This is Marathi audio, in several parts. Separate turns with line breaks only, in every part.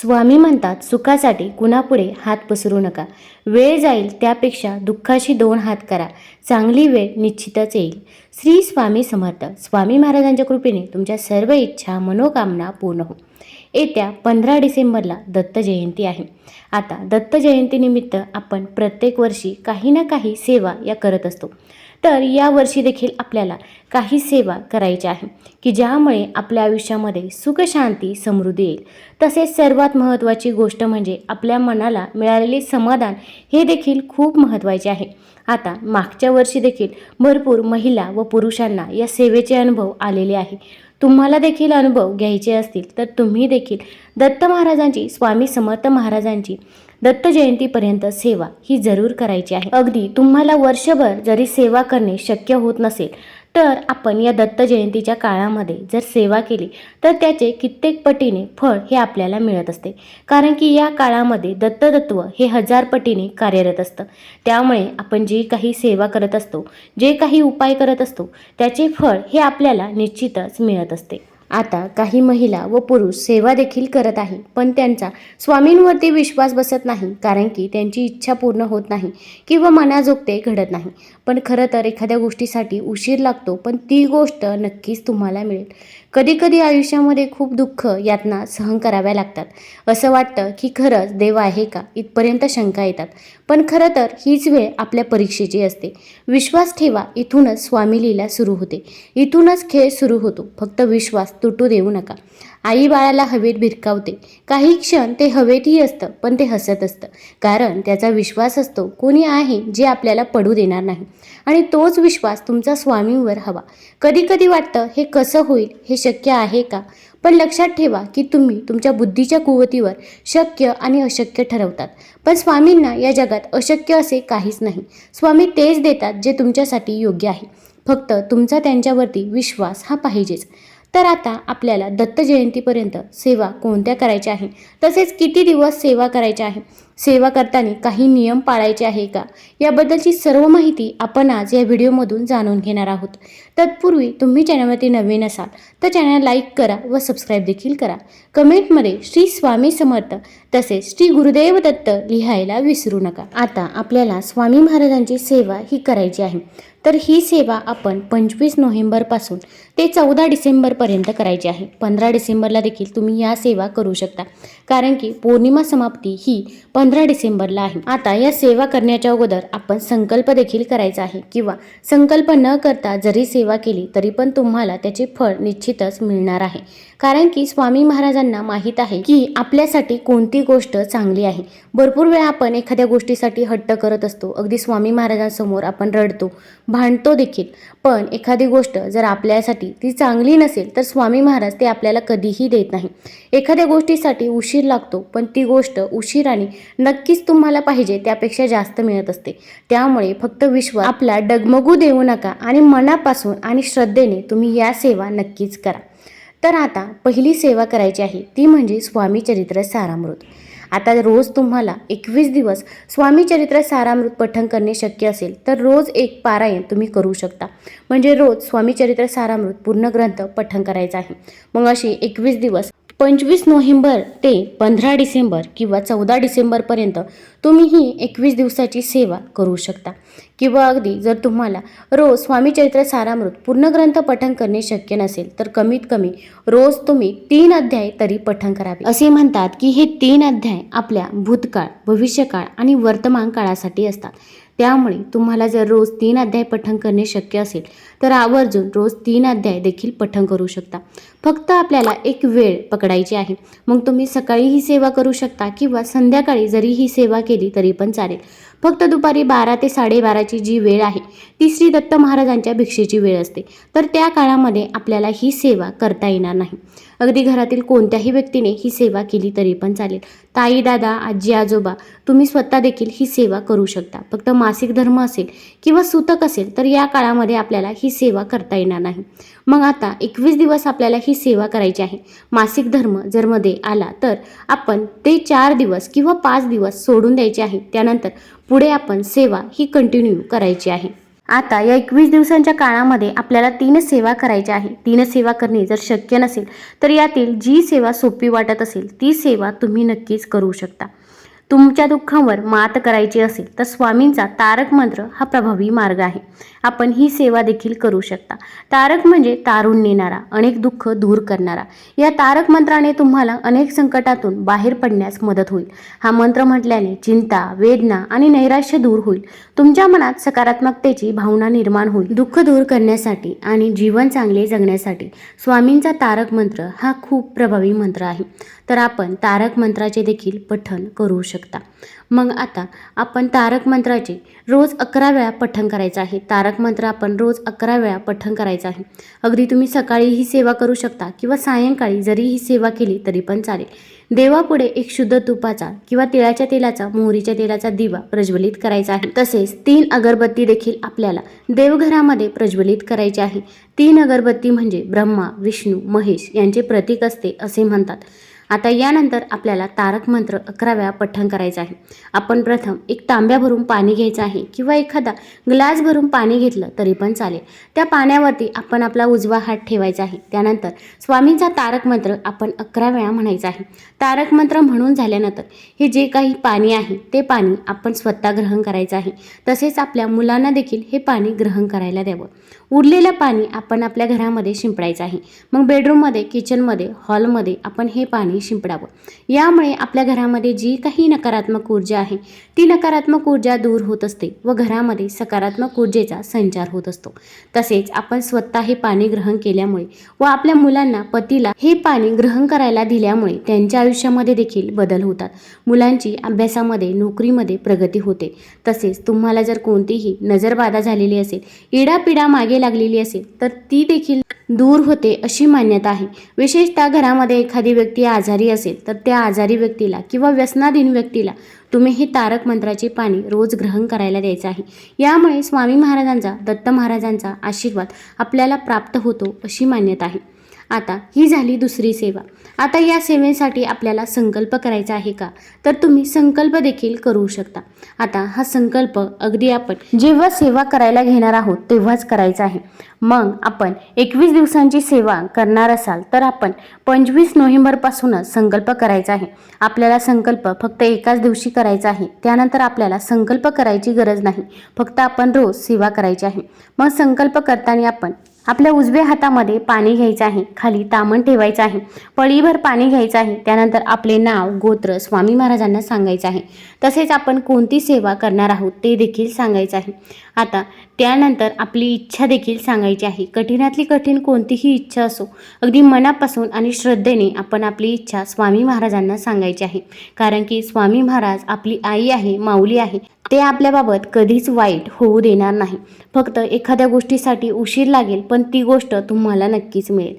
स्वामी म्हणतात सुखासाठी कुणापुढे हात पसरू नका. वेळ जाईल त्यापेक्षा दुःखाशी दोन हात करा. चांगली वेळ निश्चितच येईल. श्री स्वामी समर्थ. स्वामी महाराजांच्या कृपेने तुमच्या सर्व इच्छा मनोकामना पूर्ण हो. येत्या पंधरा डिसेंबरला दत्त जयंती आहे. आता दत्त जयंतीनिमित्त आपण प्रत्येक वर्षी काही ना काही सेवा या करत असतो. तर या वर्षी देखील आपल्याला काही सेवा करायच्या आहे की ज्यामुळे आपल्या आयुष्यामध्ये सुखशांती समृद्धी येईल. तसेच सर्वात महत्त्वाची गोष्ट म्हणजे आपल्या मनाला मिळालेले समाधान हे देखील खूप महत्त्वाचे आहे. आता मागच्या वर्षी देखील भरपूर महिला व पुरुषांना या सेवेचे अनुभव आलेले आहे. तुम्हाला देखील अनुभव घ्यायचे असतील तर तुम्ही देखील दत्त महाराजांची स्वामी समर्थ महाराजांची दत्त जयंतीपर्यंत सेवा ही जरूर करायची आहे. अगदी तुम्हाला वर्षभर जरी सेवा करणे शक्य होत नसेल तर आपण या दत्त जयंतीच्या काळामध्ये जर सेवा केली तर त्याचे कित्येक पटीने फळ हे आपल्याला मिळत असते. कारण की या काळामध्ये दत्ततत्व हे हजार पटीने कार्यरत असतं. त्यामुळे आपण जी काही सेवा करत असतो जे काही उपाय करत असतो त्याचे फळ हे आपल्याला निश्चितच मिळत असते. आता काही महिला व पुरुष सेवा देखील करत आहे पण त्यांचा स्वामींवरती विश्वास बसत नाही कारण की त्यांची इच्छा पूर्ण होत नाही किंवा मनाजोगते घडत नाही. पण खरं तर एखाद्या गोष्टीसाठी उशीर लागतो पण ती गोष्ट नक्कीच तुम्हाला मिळेल. कधीकधी आयुष्यामध्ये खूप दुःख यातना सहन कराव्या लागतात. असं वाटतं की खरंच देव आहे का? इथपर्यंत शंका येतात. पण खरं तर हीच वेळ आपल्या परीक्षेची असते. विश्वास ठेवा इथूनच स्वामी लीला सुरू होते. इथूनच खेळ सुरू होतो. फक्त विश्वास तुटू देऊ नका. आई बाळाला हवेत भिरकावते. काही क्षण ते हवेतही असतं पण ते हसत असतं. कारण त्याचा विश्वास असतो कोणी आहे जे आपल्याला पडू देणार नाही. आणि तोच विश्वास तुमचा स्वामींवर हवा. कधी कधी वाटतं हे कसं होईल हे शक्य आहे का? पण लक्षात ठेवा की तुम्ही तुमच्या बुद्धीच्या कुवतीवर शक्य आणि अशक्य ठरवतात. पण स्वामींना या जगात अशक्य असे काहीच नाही. स्वामी तेच देतात जे तुमच्यासाठी योग्य आहे. फक्त तुमचा त्यांच्यावरती विश्वास हा पाहिजेच. तर आता आपल्याला दत्त जयंतीपर्यंत सेवा कोणत्या करायच्या आहे? तसेच किती दिवस सेवा करायच्या आहे? सेवा करताना काही नियम पाळायचे आहे का? याबद्दलची सर्व माहिती आपण आज या व्हिडिओमधून जाणून घेणार आहोत. तत्पूर्वी तुम्ही चॅनलवरती नवीन असाल तर चॅनल लाईक करा व सबस्क्राईब देखील करा. कमेंटमध्ये श्री स्वामी समर्थ तसेच श्री गुरुदेव दत्त लिहायला विसरू नका. आता आपल्याला स्वामी महाराजांची सेवा ही करायची आहे. तर ही सेवा आपण पंचवीस नोव्हेंबरपासून ते चौदा डिसेंबरपर्यंत करायची आहे. पंधरा डिसेंबरला देखील तुम्ही या सेवा करू शकता. कारण की पौर्णिमा समाप्ती ही पंधरा डिसेंबरला आहे. आता या सेवा करण्याच्या अगोदर आपण संकल्प देखील करायचा आहे. किंवा संकल्प न करता जरी सेवा केली तरी पण तुम्हाला त्याचे फळ निश्चितच मिळणार आहे. कारण की स्वामी महाराजांना माहीत आहे की आपल्यासाठी कोणती गोष्ट चांगली आहे. भरपूर वेळा आपण एखाद्या गोष्टीसाठी हट्ट करत असतो. अगदी स्वामी महाराजांसमोर आपण रडतो भांडतो देखील. पण एखादी गोष्ट जर आपल्यासाठी ती चांगली नसेल तर स्वामी महाराज ते आपल्याला कधीही देत नाही. एखाद्या गोष्टीसाठी उशीर लागतो पण ती गोष्ट उशिराने नक्कीच तुम्हाला पाहिजे त्यापेक्षा जास्त मिळत असते. त्यामुळे फक्त विश्व आपला डगमगू देऊ नका आणि मनापासून आणि श्रद्धेने तुम्ही या सेवा नक्कीच करा. तर आता पहिली सेवा करायची आहे ती म्हणजे स्वामी चरित्र सारामृत. आता रोज तुम्हाला एकवीस दिवस स्वामीचरित्र सारामृत पठण करणे शक्य असेल तर रोज एक पारायण तुम्ही करू शकता. म्हणजे रोज स्वामी चरित्र सारामृत पूर्ण ग्रंथ पठण करायचा आहे. मग अशी एकवीस दिवस पंचवीस नोव्हेंबर ते पंधरा डिसेंबर किंवा चौदा डिसेंबरपर्यंत तुम्ही ही एकवीस दिवसाची सेवा करू शकता. किंवा अगदी जर तुम्हाला रोज स्वामी चरित्र सारामृत पूर्ण ग्रंथ पठण करणे शक्य नसेल तर कमीत कमी रोज तुम्ही तीन अध्याय तरी पठण करावे. असे म्हणतात की हे तीन अध्याय आपल्या भूतकाळ भविष्यकाळ आणि वर्तमान काळासाठी असतात. त्यामुळे तुम्हाला जर रोज तीन अध्याय पठण करणे शक्य असेल तर आवर्जून रोज तीन अध्याय देखील पठण करू शकता. फक्त आपल्याला एक वेळ पकडायची आहे. मग तुम्ही सकाळी ही सेवा करू शकता किंवा संध्याकाळी जरी ही सेवा केली तरी पण चालेल. फक्त दुपारी बारा ते साडेबाराची जी वेळ आहे ती श्री दत्त महाराजांच्या भिक्षेची वेळ असते. तर त्या काळामध्ये आपल्याला ही सेवा करता येणार नाही. अगदी घरातील कोणत्याही व्यक्तीने ही सेवा केली तरी पण चालेल. ताई दादा आजी आजोबा तुम्ही स्वतः देखील ही सेवा करू शकता. फक्त मासिक धर्म असेल किंवा सूतक असेल तर या काळामध्ये आपल्याला ही सेवा करता येणार नाही. मग आता एकवीस दिवस आपल्याला ही सेवा करायची आहे. मासिक धर्म जर मध्ये आला तर आपण ते चार दिवस किंवा पाच दिवस सोडून द्यायचे आहे. त्यानंतर पुढे आपण सेवा ही कंटिन्यू करायची आहे. आता या एकवीस दिवसांच्या काळामध्ये आपल्याला तीन सेवा करायच्या आहे. तीन सेवा करणे जर शक्य नसेल तर यातील जी सेवा सोपी वाटत असेल ती सेवा तुम्ही नक्कीच करू शकता. तुमच्या दुःखावर मात करायची असेल तर स्वामींचा तारक मंत्र हा प्रभावी मार्ग आहे. आपण ही सेवा देखील करू शकता. तारक म्हणजे तारून नेणारा अनेक दुःख दूर करणारा. या तारक मंत्राने तुम्हाला अनेक संकटातून बाहेर पडण्यास मदत होईल. हा मंत्र म्हटल्याने चिंता वेदना आणि नैराश्य दूर होईल. तुमच्या मनात सकारात्मकतेची भावना निर्माण होईल. दुःख दूर करण्यासाठी आणि जीवन चांगले जगण्यासाठी स्वामींचा तारक मंत्र हा खूप प्रभावी मंत्र आहे. तर आपण तारक मंत्राचे देखील पठण करू शकतो. मग आता आपण तारक मंत्राचे रोज अकरा वेळा पठण करायचं आहे. तारक मंत्र आपण रोज अकरा वेळा पठण करायचं आहे. अगदी तुम्ही सकाळी ही सेवा करू शकता किंवा सायंकाळी जरी ही सेवा केली तरी पण चालेल. देवापुढे एक शुद्ध तुपाचा किंवा तिळाच्या तेलाचा मोहरीच्या तेलाचा दिवा प्रज्वलित करायचा आहे. तसेच तीन अगरबत्ती देखील आपल्याला देवघरामध्ये प्रज्वलित करायची आहे. तीन अगरबत्ती म्हणजे ब्रह्मा विष्णू महेश यांचे प्रतीक असते असे म्हणतात. आता यानंतर आपल्याला तारक मंत्र अकरा वेळा पठण करायचं आहे. आपण प्रथम एक तांब्या भरून पाणी घ्यायचं आहे किंवा एखादा ग्लास भरून पाणी घेतलं तरी पण चालेल. त्या पाण्यावरती आपण आपला उजवा हात ठेवायचा आहे. त्यानंतर स्वामींचा तारक मंत्र आपण अकरा वेळा म्हणायचा आहे. तारक मंत्र म्हणून झाल्यानंतर हे जे काही पाणी आहे ते पाणी आपण स्वतः ग्रहण करायचं आहे. तसेच आपल्या मुलांना देखील हे पाणी ग्रहण करायला द्यावं. उरलेलं पाणी आपण आपल्या घरामध्ये शिंपडायचं आहे. मग बेडरूममध्ये किचनमध्ये हॉलमध्ये आपण हे पाणी शिंपडावं. यामुळे आपल्या घरामध्ये जी काही नकारात्मक ऊर्जा आहे ती नकारात्मक ऊर्जा दूर होत असते व घरामध्ये सकारात्मक ऊर्जेचा संचार होत असतो. तसेच आपण स्वतः हे पाणी ग्रहण केल्यामुळे व आपल्या मुलांना पतीला हे पाणी ग्रहण करायला दिल्यामुळे त्यांच्या आयुष्यामध्ये देखील बदल होतात. मुलांची अभ्यासामध्ये नोकरीमध्ये प्रगती होते. तसेच तुम्हाला जर कोणतीही नजरबाधा झालेली असेल इडापिडा मागे लागलेली असेल तर ती देखील दूर होते अशी मान्यता आहे. विशेषतः घरामध्ये एखादी व्यक्ती आजारी असेल तर त्या आजारी व्यक्तीला किंवा व्यसनाधीन व्यक्तीला तुम्ही हे तारक मंत्राचे पाणी रोज ग्रहण करायला द्यायचं आहे. यामुळे स्वामी महाराजांचा दत्त महाराजांचा आशीर्वाद आपल्याला प्राप्त होतो अशी मान्यता आहे. आता ही झाली दुसरी सेवा. आता या सेवेसाठी आपल्याला संकल्प करायचा आहे का? तर तुम्ही संकल्प देखील करू शकता. आता हा संकल्प अगदी आपण जेव्हा सेवा करायला घेणार आहोत तेव्हाच करायचा आहे. मग आपण एकवीस दिवसांची सेवा करणार असाल तर आपण पंचवीस नोव्हेंबरपासूनच संकल्प करायचा आहे. आपल्याला संकल्प फक्त एकाच दिवशी करायचा आहे. त्यानंतर आपल्याला संकल्प करायची गरज नाही. फक्त आपण रोज सेवा करायची आहे. मग संकल्प करताना आपण आपल्या उजव्या हातामध्ये पाणी घ्यायचं आहे खाली तामण ठेवायचं आहे पळीभर पाणी घ्यायचं आहे त्यानंतर आपले नाव गोत्र स्वामी महाराजांना सांगायचं आहे. तसेच आपण कोणती सेवा करणार आहोत ते देखील सांगायचं आहे. आता त्यानंतर आपली इच्छा देखील सांगायची आहे. कठीणातली कठीण कोणतीही इच्छा असो अगदी मनापासून आणि श्रद्धेने आपण आपली इच्छा स्वामी महाराजांना सांगायची आहे. कारण की स्वामी महाराज आपली आई आहे माऊली आहे. ते आपल्याबाबत कधीच वाईट होऊ देणार नाही. फक्त एखाद्या गोष्टीसाठी उशीर लागेल पण ती गोष्ट तुम्हाला नक्कीच मिळेल.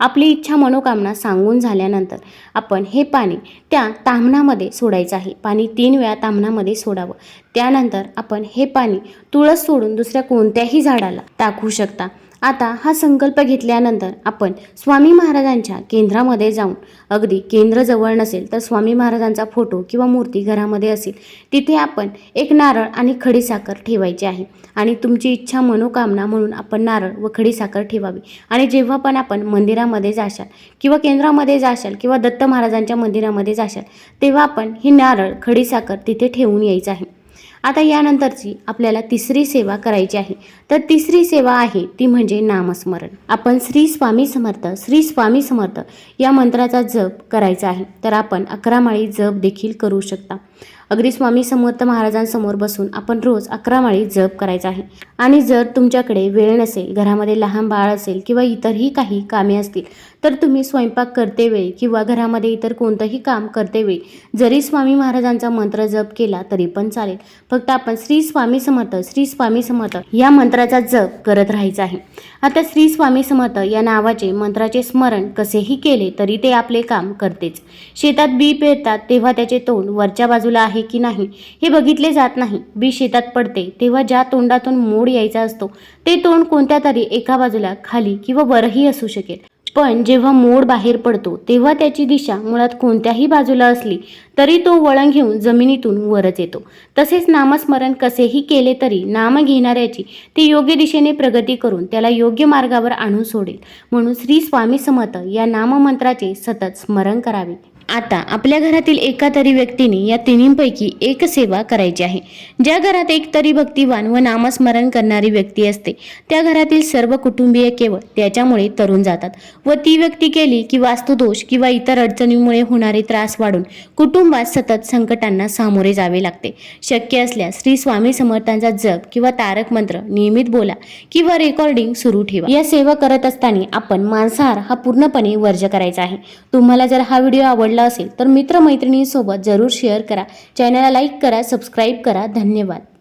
आपली इच्छा मनोकामना सांगून झाल्यानंतर आपण हे पाणी त्या तामणामध्ये सोडायचं आहे. पाणी तीन वेळा तामणामध्ये सोडावं. त्यानंतर आपण हे पाणी तुळस सोडून दुसऱ्या कोणत्याही झाडाला टाकू शकता. आता हा संकल्प घेतल्यानंतर आपण स्वामी महाराजांच्या केंद्रामध्ये जाऊन अगदी केंद्र जवळ नसेल तर स्वामी महाराजांचा फोटो किंवा मूर्ती घरामध्ये असेल तिथे आपण एक नारळ आणि खडीसाखर ठेवायची आहे. आणि तुमची इच्छा मनोकामना म्हणून आपण नारळ व खडीसाखर ठेवावी. आणि जेव्हा पण आपण मंदिरामध्ये जाशाल किंवा केंद्रामध्ये जाशाल किंवा दत्त महाराजांच्या मंदिरामध्ये जाशाल तेव्हा आपण ही नारळ खडीसाखर तिथे ठेवून यायचं आहे. आता यानंतरची आपल्याला तिसरी सेवा करायची आहे. तर तिसरी सेवा आहे ती म्हणजे नामस्मरण. आपण श्री स्वामी समर्थ श्री स्वामी समर्थ या मंत्राचा जप करायचा आहे. तर आपण अकरा माळी जप देखील करू शकता. अगदी स्वामी समर्थ महाराजांसमोर बसून आपण रोज अकरा माळी जप करायचा आहे. आणि जर तुमच्याकडे वेळ नसेल घरामध्ये लहान बाळ असेल किंवा इतरही काही कामे असतील तर तुम्ही स्वयंपाक करते वेळी किंवा घरामध्ये इतर कोणतंही काम करते वेळी जरी स्वामी महाराजांचा मंत्र जप केला तरी पण चालेल. फक्त आपण श्री स्वामी समर्थ श्री स्वामी समर्थ या मंत्राचा जप करत राहायचा आहे. आता श्री स्वामी समर्थ या नावाचे मंत्राचे स्मरण कसेही केले तरी ते आपले काम करतेच. शेतात बी पेरतात तेव्हा त्याचे तोंड वरच्या बाजूला आहे. की नाही हे बघितले जात नाही. बी शेतात पडते तेव्हा ज्या तोंडातून मोड यायचा असतो ते तोंड कोणत्या तरी एका बाजूला खाली किंवा वरही असू शकेल. पण जेव्हा मोड बाहेर पडतो तेव्हा त्याची दिशा मुळात कोणत्याही बाजूला असली तरी तो वळण घेऊन जमिनीतून वरच येतो. तसेच नामस्मरण कसेही केले तरी नाम घेणाऱ्याची ते योग्य दिशेने प्रगती करून त्याला योग्य मार्गावर आणून सोडेल. म्हणून श्री स्वामी समर्थ या नाममंत्राचे सतत स्मरण करावे. आता आपल्या घरातील एका तरी व्यक्तीने या तिन्हींपैकी एक सेवा करायची आहे. ज्या घरात एक तरी भक्तिवान व नामस्मरण करणारी व्यक्ती असते त्या घरातील सर्व कुटुंबीय केवळ त्याच्यामुळे तरुण जातात व ती व्यक्ती केली की वास्तुदोष किंवा इतर अडचणीमुळे होणारे त्रास वाढून कुटुंबात सतत संकटांना सामोरे जावे लागते. शक्य असल्यास श्री स्वामी समर्थांचा जप किंवा तारक मंत्र नियमित बोला किंवा रेकॉर्डिंग सुरू ठेवा. या सेवा करत असताना आपण मांसाहार हा पूर्णपणे वर्ज करायचा आहे. तुम्हाला जर हा व्हिडिओ आवडला आवडला असेल तर मित्रमैत्रिणींसोबत जरूर शेअर करा. चॅनलला लाईक करा सबस्क्राईब करा. धन्यवाद.